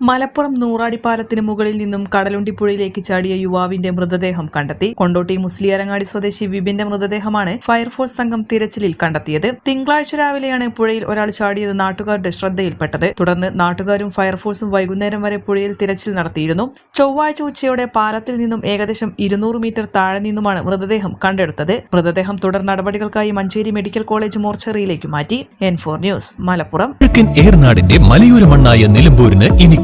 Malappuram നൂറാടിപ്പാലത്തിന് മുകളിൽ നിന്നും കടലുണ്ടിപ്പുഴയിലേക്ക് ചാടിയ യുവാവിന്റെ മൃതദേഹം കണ്ടെത്തി. കൊണ്ടോട്ടി മുസ്ലിയരങ്ങാടി സ്വദേശി വിപിന്റെ മൃതദേഹമാണ് ഫയർഫോഴ്സ് സംഘം തിരച്ചിലിൽ കണ്ടെത്തിയത്. തിങ്കളാഴ്ച രാവിലെയാണ് പുഴയിൽ ഒരാൾ ചാടിയത് നാട്ടുകാരുടെ ശ്രദ്ധയിൽപ്പെട്ടത്. തുടർന്ന് നാട്ടുകാരും ഫയർഫോഴ്സും വൈകുന്നേരം വരെ പുഴയിൽ തിരച്ചിൽ നടത്തിയിരുന്നു. ചൊവ്വാഴ്ച ഉച്ചയോടെ പാലത്തിൽ നിന്നും ഏകദേശം ഇരുന്നൂറ് മീറ്റർ താഴെ നിന്നുമാണ് മൃതദേഹം കണ്ടെടുത്തത്. മൃതദേഹം തുടർ നടപടികൾക്കായി മഞ്ചേരി മെഡിക്കൽ കോളേജ് മോർച്ചറിയിലേക്ക് മാറ്റി. N four news Malappuram. മലയോര മണ്ണായ നിലമ്പൂരിന് ഇനി